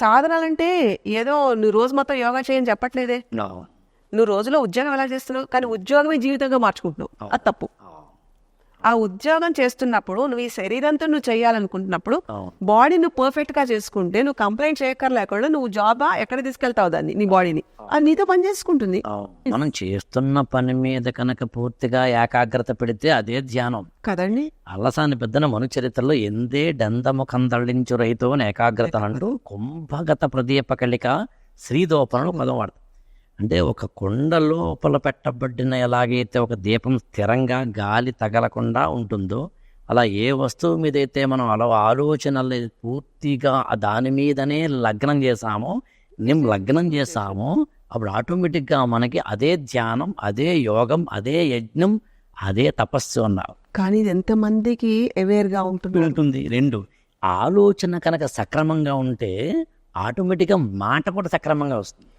సాధనాలంటే ఏదో నువ్వు రోజు మొత్తం యోగా చేయని చెప్పట్లేదే. నువ్వు రోజులో ఉద్యోగం ఎలా చేస్తున్నావు? కానీ ఉద్యోగమే జీవితంగా మార్చుకుంటున్నావు. అది తప్పు. ఆ ఉద్యోగం చేస్తున్నప్పుడు నువ్వు ఈ శరీరంతో నువ్వు చేయాలనుకుంటున్నప్పుడు. బాడీ నువ్వు పర్ఫెక్ట్గా చేసుకుంటే నువ్వు కంప్లైంట్ చేయక్కర్లేకుండా నువ్వు జాబా ఎక్కడ తీసుకెళ్తావు దాన్ని నీ బాడీని అది నీతో పని చేసుకుంటుంది. మనం చేస్తున్న పని మీద కనుక పూర్తిగా ఏకాగ్రత పెడితే అదే ధ్యానం. కదండి? అల్లసాని పెద్దన మను చరిత్రలో ఎందే డందముఖం దళించు రైతో ఏకాగ్రత అంటూ కుంభగత ప్రదీపకళిక శ్రీదోపనలు పదం వాడతాం అంటే ఒక కొండ లోపల పెట్టబడిన ఎలాగైతే ఒక దీపం స్థిరంగా గాలి తగలకుండా ఉంటుందో అలా ఏ వస్తువు మీద అయితే మనం అలా ఆలోచనలు పూర్తిగా దాని మీదనే లగ్నం చేసామో నిమ్ లగ్నం చేసామో అప్పుడు ఆటోమేటిక్గా మనకి అదే ధ్యానం అదే యోగం అదే యజ్ఞం అదే తపస్సు అన్నారు. కానీ ఇది ఎంత మందికి అవేర్గా ఉంటుంది. ఉంటుంది. రెండు ఆలోచన కనుక సక్రమంగా ఉంటే ఆటోమేటిక్గా మాట కూడా సక్రమంగా వస్తుంది.